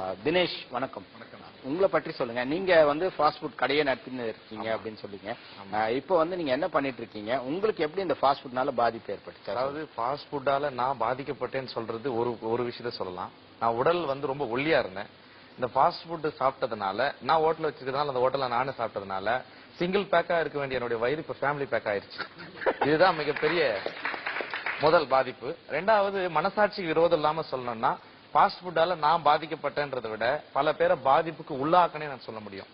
தினேஷ் வணக்கம். உங்களை பற்றி சொல்லுங்க. நீங்க வந்து ஃபாஸ்ட் ஃபுட் கடையை நடத்தின்னு இருக்கீங்க அப்படின்னு சொல்லிங்க. இப்போ வந்து நீங்க என்ன பண்ணிட்டு இருக்கீங்க? உங்களுக்கு எப்படி இந்த ஃபாஸ்ட் ஃபுட்னால பாதிப்பு ஏற்பட்டுச்சு? அதாவது ஃபாஸ்ட் ஃபுட்டால நான் பாதிக்கப்பட்டேன்னு சொல்றது ஒரு ஒரு விஷயத்த சொல்லலாம். நான் உடல் வந்து ரொம்ப ஒல்லியா இருந்தேன். இந்த ஃபாஸ்ட் ஃபுட் சாப்பிட்டதுனால நான் ஹோட்டல் வச்சிருக்கனால அந்த ஹோட்டல்ல நானே சாப்பிட்டதுனால சிங்கிள் பேக்கா இருக்க வேண்டிய என்னுடைய வயிறு இப்ப ஃபேமிலி பேக் ஆயிருச்சு. இதுதான் மிகப்பெரிய முதல் பாதிப்பு. ரெண்டாவது மனசாட்சிக்கு விரோதம் இல்லாம சொல்லணும்னா ஃபாஸ்ட் ஃபுட்டால நான் பாதிக்கப்பட்டேன்றதை விட பல பேரை பாதிப்புக்கு உள்ளாக்கனே நான் சொல்ல முடியும்.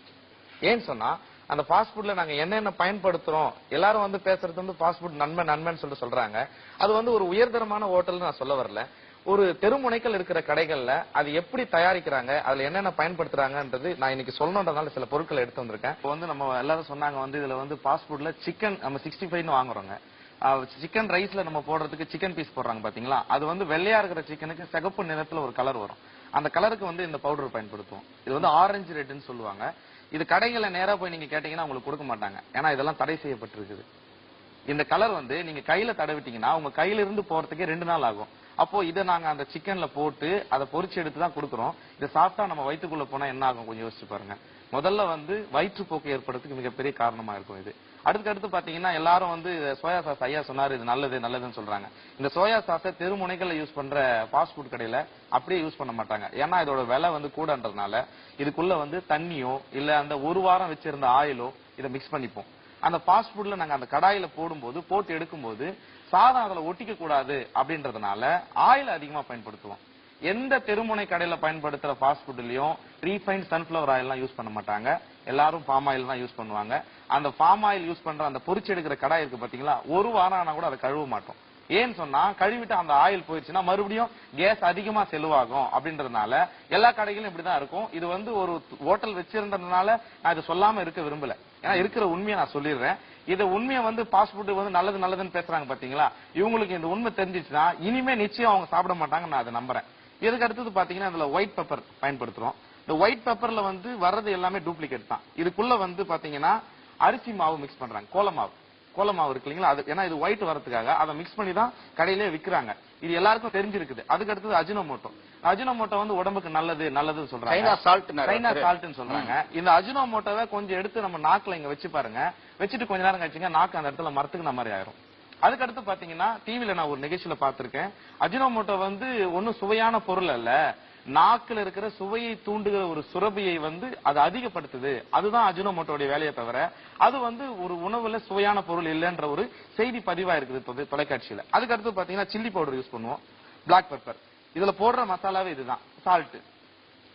ஏன்னு சொன்னா அந்த ஃபாஸ்ட் ஃபுட்ல நாங்க என்னென்ன பயன்படுத்துறோம் எல்லாரும் வந்து பேசுறது வந்து ஃபாஸ்ட் ஃபுட் நன்மை நன்மைன்னு சொல்லிட்டு சொல்றாங்க. அது வந்து ஒரு உயர்தரமான ஹோட்டல் நான் சொல்ல வரல. ஒரு தெருமுனைகள் இருக்கிற கடைகள்ல அது எப்படி தயாரிக்கிறாங்க அதுல என்னென்ன பயன்படுத்துறாங்கன்றது நான் இன்னைக்கு சொல்லணுன்றதுனால சில பொருட்களை எடுத்து வந்திருக்கேன். இப்போ வந்து நம்ம எல்லாரும் சொன்னாங்க வந்து இதுல வந்து ஃபாஸ்ட் ஃபுட்ல சிக்கன் நம்ம சிக்ஸ்டி ஃபைவ்னு வாங்குறோங்க. சிக்கன் ரைஸ்ல நம்ம போடுறதுக்கு சிக்கன் பீஸ் போடுறாங்க பாத்தீங்களா? அது வந்து வெள்ளையா இருக்கிற சிக்கனுக்கு சிகப்பு நிறத்துல ஒரு கலர் வரும். அந்த கலருக்கு வந்து இந்த பவுடர் பயன்படுத்துவோம். இது வந்து ஆரஞ்சு ரெட்னு சொல்லுவாங்க. இது கடைகளை நேரா போய் நீங்க கேட்டீங்கன்னா உங்களுக்கு கொடுக்க மாட்டாங்க. ஏன்னா இதெல்லாம் தடை செய்யப்பட்டிருக்குது. இந்த கலர் வந்து நீங்க கையில தடவிட்டீங்கன்னா உங்க கையில இருந்து போறதுக்கே ரெண்டு நாள் ஆகும். அப்போ இதை நாங்க அந்த சிக்கன்ல போட்டு அதை பொறிச்சு எடுத்து தான் கொடுக்குறோம். இதை சாப்பிட்டா நம்ம வயிற்றுக்குள்ள போனா என்ன ஆகும்? கொஞ்சம் யோசிச்சு பாருங்க. முதல்ல வந்து வயிற்றுப்போக்கு ஏற்படுறதுக்கு மிகப்பெரிய காரணமா இருக்கும் இது. அடுத்து அடுத்து பாத்தீங்கன்னா எல்லாரும் வந்து சோயா சாஸ் ஐயா சொன்னாரு இது நல்லது நல்லதுன்னு சொல்றாங்க. இந்த சோயா சாஸை தெருமுனைகள்ல யூஸ் பண்ற ஃபாஸ்ட் ஃபுட் கடையில அப்படியே யூஸ் பண்ண மாட்டாங்க. ஏன்னா இதோட விலை வந்து கூடன்றதுனால இதுக்குள்ள வந்து தண்ணியோ இல்ல அந்த ஒரு வாரம் வச்சிருந்த ஆயிலோ இதை மிக்ஸ் பண்ணிப்போம். அந்த ஃபாஸ்ட் ஃபுட்ல நாங்க அந்த கடாயில போடும்போது போட்டு எடுக்கும்போது சாதம் அதுல ஒட்டிக்க கூடாது அப்படின்றதுனால ஆயில் அதிகமா பயன்படுத்துவோம். எந்த தெருமுனை கடையில பயன்படுத்துற ஃபாஸ்ட் ஃபுட்லயும் ரீஃபைன் சன்ஃபிளவர் ஆயில் எல்லாம் யூஸ் பண்ண மாட்டாங்க. எல்லாரும் பாம் ஆயில் தான் யூஸ் பண்ணுவாங்க. அந்த பாம் ஆயில் யூஸ் பண்ற அந்த பொரிச்சு எடுக்கிற கடாய் இருக்கு பாத்தீங்களா? ஒரு வாரம் ஆனா கூட அதை கழுவ மாட்டோம். ஏன்னு சொன்னா கழுவிட்டு அந்த ஆயில் போயிடுச்சுன்னா மறுபடியும் கேஸ் அதிகமா செலவாகும் அப்படின்றதுனால எல்லா கடைகளும் இப்படிதான் இருக்கும். இது வந்து ஒரு ஹோட்டல் வச்சிருந்ததுனால நான் இதை சொல்லாம இருக்க விரும்பல. ஏன்னா இருக்கிற உண்மையை நான் சொல்லிடுறேன். இதை உண்மையை வந்து ஃபாஸ்ட் ஃபுட் வந்து நல்லது நல்லதுன்னு பேசுறாங்க பாத்தீங்களா? இவங்களுக்கு இந்த உண்மை தெரிஞ்சிச்சுன்னா இனிமே நிச்சயம் அவங்க சாப்பிட மாட்டாங்க நான் அதை நம்புறேன். இதுக்கு அடுத்தது பாத்தீங்கன்னா இதுல ஒயிட் பெப்பர் பயன்படுத்துறோம். இந்த ஒயிட் பெப்பர்ல வந்து வர்றது எல்லாமே டூப்ளிகேட் தான். இதுக்குள்ள வந்து பாத்தீங்கன்னா அரிசி மாவு மிக்ஸ் பண்றாங்க. கோல மாவு கோல மாவு இருக்கு இல்லைங்களா? அது ஏன்னா இது ஒயிட் வரதுக்காக அதை மிக்ஸ் பண்ணி தான் கடையிலே விக்கிறாங்க. இது எல்லாருக்கும் தெரிஞ்சிருக்குது. அதுக்கு அடுத்தது அஜினோமோட்டோ அஜினோமோட்டோ வந்து உடம்புக்கு நல்லது நல்லதுன்னு சொல்றாங்க. சைனா சால்ட் சைனா சால்ட்னு சொல்றாங்க. இந்த அஜினோமோட்டோவை கொஞ்சம் எடுத்து நம்ம நாக்குல இங்க வச்சு பாருங்க. வச்சுட்டு கொஞ்ச நேரம் கழிச்சுங்க நாக்கு அந்த இடத்துல மரத்துக்கு மாதிரி ஆயிரும். அதுக்கடுத்து பாத்தீங்கன்னா டிவில நான் ஒரு நிகழ்ச்சியில பார்த்திருக்கேன். அஜினோமோட்டோ வந்து ஒன்னும் சுவையான பொருள் அல்ல. நாக்கில் இருக்கிற சுவையை தூண்டுகிற ஒரு சுரபியை வந்து அது அதிகப்படுத்துது. அதுதான் அஜினோமோட்டோடைய வேலையை தவிர அது வந்து ஒரு உணவுல சுவையான பொருள் இல்லைன்ற ஒரு செய்தி பதிவா இருக்குது தொலை- தொலைக்காட்சியில. அதுக்கடுத்து பாத்தீங்கன்னா சில்லி பவுடர் யூஸ் பண்ணுவோம். பிளாக் பெப்பர் இதுல போடுற மசாலாவே இதுதான். Salt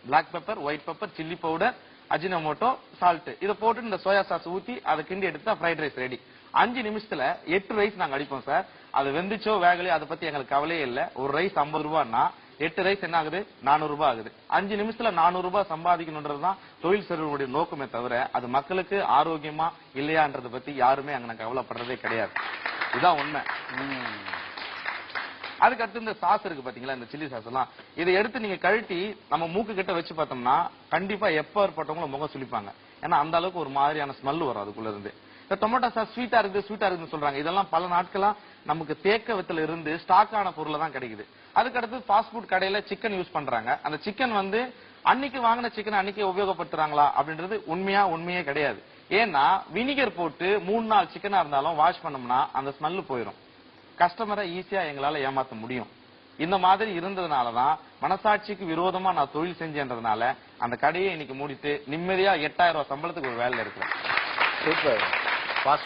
black pepper white pepper chilli powder Ajinomoto salt இதை போட்டு இந்த சோயா சாஸ் ஊத்தி அதை கிண்டி எடுத்து ஃப்ரைட் ரைஸ் ரெடி அஞ்சு நிமிஷத்துல எட்டு ரைஸ் நாங்க அடிப்போம் சார். அது வெந்துச்சோ வேகலையோ அதை பத்தி எங்களுக்கு கவலையே இல்ல. ஒரு ரைஸ் ஐம்பது ரூபான்னா எட்டு ரைஸ் என்ன ஆகுது? நானூறு ரூபாய் ஆகுது. அஞ்சு நிமிஷத்துல நானூறு ரூபாய் சம்பாதிக்கணுன்றதுதான் தொழில் செல்வனுடைய நோக்கமே தவிர அது மக்களுக்கு ஆரோக்கியமா இல்லையான்றதை பத்தி யாருமே அங்க நான் கவலைப்படுறதே கிடையாது. இதுதான் உண்மை. அதுக்கு அடுத்து இந்த சாஸ் இருக்கு பாத்தீங்களா? இந்த சில்லி சாஸ் எல்லாம். இதை எடுத்து நீங்க கழட்டி நம்ம மூக்கு கிட்ட வச்சு பார்த்தோம்னா கண்டிப்பா எப்ப ஏற்பட்டவங்களும் முகம் சுளிப்பாங்க. ஏன்னா அந்த அளவுக்கு ஒரு மாதிரியான ஸ்மெல் வரும் அதுக்குள்ள இருந்து. இந்த டொமேட்டோ சாஸ் ஸ்வீட்டா இருக்குது ஸ்வீட்டா இருக்குன்னு சொல்றாங்க. இதெல்லாம் பல நாட்களா நமக்கு தேக்கவத்துல இருந்து ஸ்டாக் ஆன பொருள் தான் கிடைக்குது. அதுக்கு அடுத்து ஃபாஸ்ட் ஃபுட் கடையில சிக்கன் யூஸ் பண்றாங்க. அந்த சிக்கன் வந்து அன்னைக்கு வாங்கின சிக்கன் அன்னைக்கு உபயோகப்படுத்துறாங்களா அப்படின்றது உண்மையா உண்மையே கிடையாது. ஏன்னா வினிகர் போட்டு மூணு நாள் சிக்கனா இருந்தாலும் வாஷ் பண்ணோம்னா அந்த ஸ்மெல்லு போயிடும் கஸ்டமரை ஈஸியா எங்களால ஏமாத்த முடியும். இந்த மாதிரி இருந்ததுனாலதான் மனசாட்சிக்கு விரோதமா நான் தொழில் செஞ்சேன்றதுனால அந்த கடையை இன்னைக்கு மூடிட்டு நிம்மதியா எட்டாயிரம் ரூபாய் சம்பளத்துக்கு ஒரு வேலையில இருக்கிறேன். Super fast